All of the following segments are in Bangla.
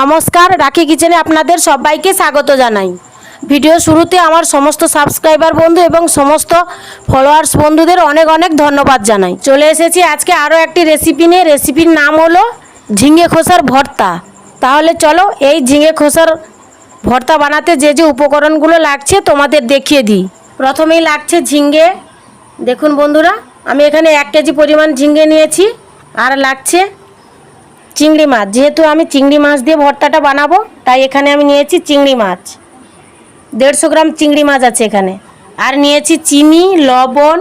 নমস্কার, রাখি কিচেনে আপনাদের সবাইকে স্বাগত জানাই। ভিডিও শুরুতে আমার সমস্ত সাবস্ক্রাইবার বন্ধু এবং সমস্ত ফলোয়ার্স বন্ধুদের অনেক অনেক ধন্যবাদ জানাই। চলে এসেছি আজকে আরও একটি রেসিপি নিয়ে। রেসিপির নাম হলো ঝিঙে খোসার ভর্তা। তাহলে চলো এই ঝিঙে খোসার ভর্তা বানাতে যে যে উপকরণগুলো লাগছে তোমাদের দেখিয়ে দিই। প্রথমেই লাগছে ঝিঙ্গে দেখুন বন্ধুরা, আমি এখানে এক কেজি পরিমাণ ঝিঙ্গে নিয়েছি। আর লাগছে চিংড়ি মাছ। যেহেতু আমি চিংড়ি মাছ দিয়ে ভর্তাটা বানাবো, তাই এখানে আমি নিয়েছি চিংড়ি মাছ। দেড়শো গ্রাম চিংড়ি মাছ আছে এখানে। আর নিয়েছি চিনি, লবণ,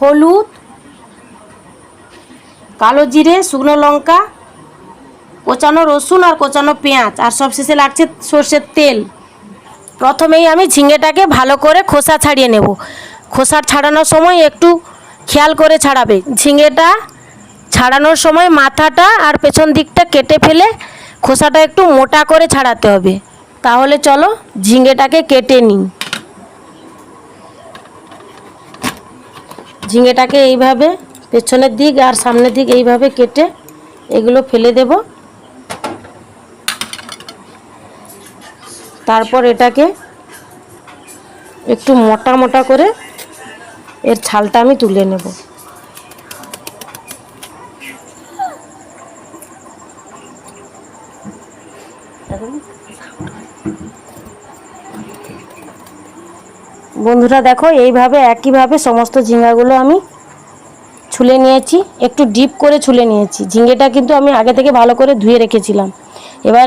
হলুদ, কালো জিরে, শুকনো লঙ্কা, কোচানো রসুন আর কোচানো পেঁয়াজ। আর সবশেষে লাগছে সর্ষের তেল। প্রথমেই আমি ঝিঙেটাকে ভালো করে খোসা ছাড়িয়ে নেব। খোসা ছাড়ানোর সময় একটু খেয়াল করে ছাড়াবে। ঝিঙেটা ছাড়ানোর সময় মাথাটা আর পেছন দিকটা কেটে ফেলে খোসাটা একটু মোটা করে ছাড়াতে হবে। তাহলে চলো ঝিঙেটাকে কেটে নিই। ঝিঙেটাকে এইভাবে পেছনের দিক আর সামনের দিক এইভাবে কেটে এগুলো ফেলে দেব। তারপর এটাকে একটু মোটা মোটা করে এর ছালটা আমি তুলে নেব। বন্ধুরা দেখো, এইভাবে, একইভাবে সমস্ত ঝিঙ্গাগুলো আমি ছুলে নিয়েছি। একটু ডিপ করে ছুলে নিয়েছি। ঝিঙ্গেটা কিন্তু আমি আগে থেকে ভালো করে ধুয়ে রেখেছিলাম। এবার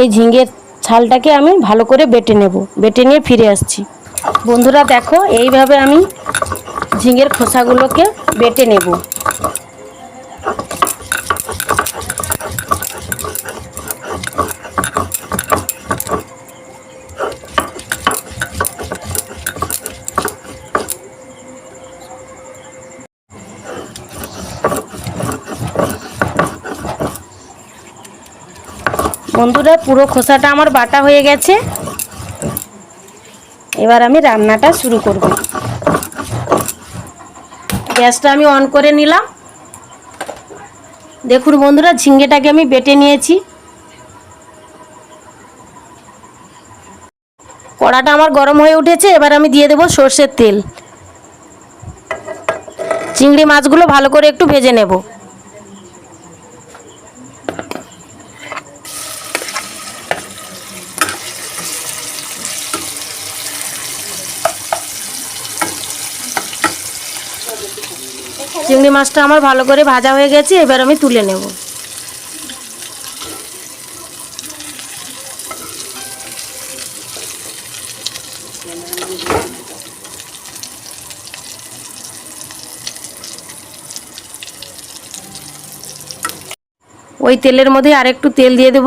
এই ঝিঙ্গের ছালটাকে আমি ভালো করে বেটে নেব। বেটে নিয়ে ফিরে আসছি। বন্ধুরা দেখো, এইভাবে আমি ঝিঙ্গের খোসাগুলোকে বেটে নেব। বন্ধুরা, পুরো খোসাটা আমার বাটা হয়ে গেছে। এবার আমি রান্নাটা শুরু করব। গ্যাসটা আমি অন করে নিলাম। দেখুন বন্ধুরা, ঝিঙ্গেটাকে আমি বেটে নিয়েছি। কড়াটা আমার গরম হয়ে উঠেছে, এবার আমি দিয়ে দেবো সর্ষের তেল। চিংড়ি মাছগুলো ভালো করে একটু ভেজে নেব। চিংড়ি মাছটা আমার ভালো করে ভাজা হয়ে গেছে, এবার আমি তুলে নেব। ওই তেলের মধ্যে আরেকটু তেল দিয়ে দেব।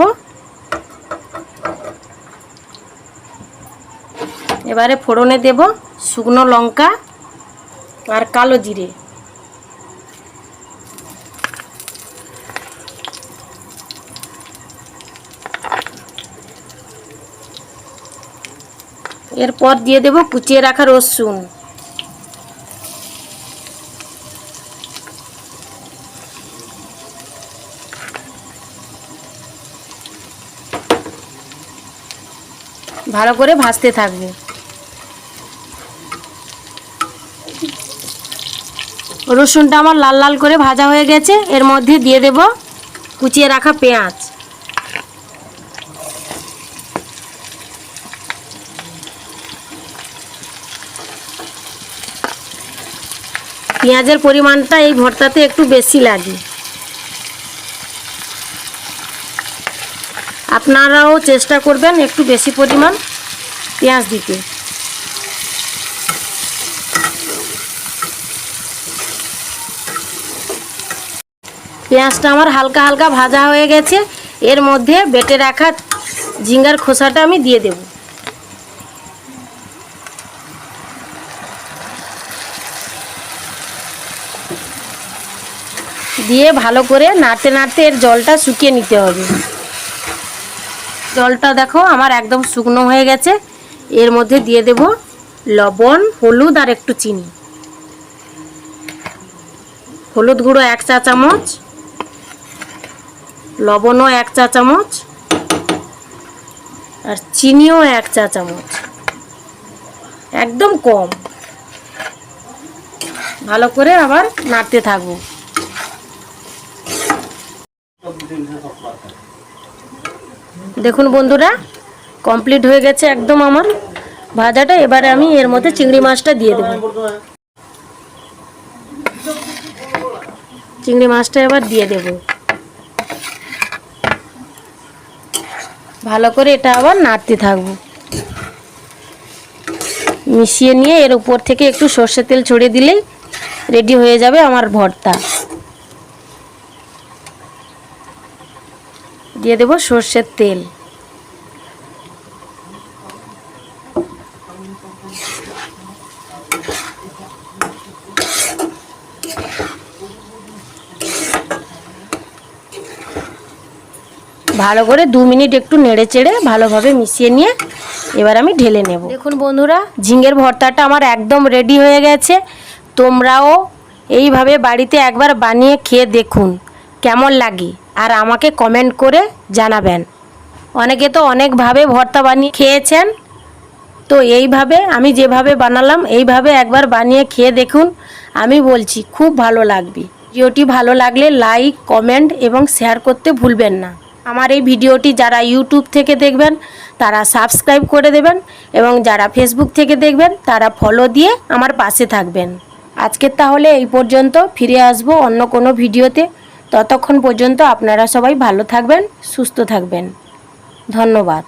এবারে ফোড়নে দেব শুকনো লঙ্কা আর কালো জিরে। এরপর দিয়ে দেব কুচিয়ে রাখা রসুন। ভালো করে ভাজতে থাকবে। রসুনটা আমার লাল লাল করে ভাজা হয়ে গেছে, এর মধ্যে দিয়ে দেব কুচিয়ে রাখা পেঁয়াজ। পেঁয়াজের পরিমাণটা এই ভর্তাতে একটু বেশি লাগে। আপনারাও চেষ্টা করবেন একটু বেশি পরিমাণ পেঁয়াজ দিতে। পেঁয়াজটা আমার হালকা হালকা ভাজা হয়ে গেছে। এর মধ্যে বেটে রাখা ঝিঙ্গার খোসাটা আমি দিয়ে দেব। দিয়ে ভালো করে নাড়তে নাড়তে এর জলটা শুকিয়ে নিতে হবে। জলটা দেখো আমার একদম শুকনো হয়ে গেছে। এর মধ্যে দিয়ে দেব লবণ, হলুদ আর একটু চিনি। হলুদ গুঁড়ো এক চা চামচ, লবণও এক চা চামচ আর চিনিও এক চা চামচ। একদম কম। ভালো করে আবার নাড়তে থাকব। দেখুন বন্ধুরা কমপ্লিট হয়ে গেছে একদম আমার ভাজাটা। এবারে আমি এর মধ্যে চিংড়ি মাছটা দিয়ে দেবো। চিংড়ি মাছটা এবার দিয়ে দেব। ভালো করে এটা আবার নাড়তে থাকব। মিশিয়ে নিয়ে এর উপর থেকে একটু সর্ষের তেল ছড়িয়ে দিলেই রেডি হয়ে যাবে আমার ভর্তা। দিয়ে দেবো সর্ষের তেল। ভালো করে দু মিনিট একটু নেড়ে চেড়ে ভালোভাবে মিশিয়ে নিয়ে এবার আমি ঢেলে নেব। দেখুন বন্ধুরা ঝিঙের ভর্তাটা আমার একদম রেডি হয়ে গেছে। তোমরাও এইভাবে বাড়িতে একবার বানিয়ে খেয়ে দেখুন কেমন লাগে। আর আমাকে কমেন্ট করে জানাবেন। অনেকে তো অনেকভাবে ভর্তা বানিয়ে খেয়েছেন। তো এইভাবে আমি যেভাবে বানালাম, এইভাবে একবার বানিয়ে খেয়ে দেখুন, আমি বলছি খুব ভালো লাগবে। ভিডিওটি ভালো লাগলে লাইক কমেন্ট এবং শেয়ার করতে ভুলবেন না। আমার এই ভিডিওটি যারা ইউটিউব থেকে দেখবেন, তারা সাবস্ক্রাইব করে দেবেন এবং যারা ফেসবুক থেকে দেখবেন, তারা ফলো দিয়ে আমার পাশে থাকবেন। আজকের তাহলে এই পর্যন্ত, ফিরে আসব অন্য কোনো ভিডিওতে। ততক্ষণ পর্যন্ত আপনারা সবাই ভালো থাকবেন সুস্থ থাকবেন। ধন্যবাদ।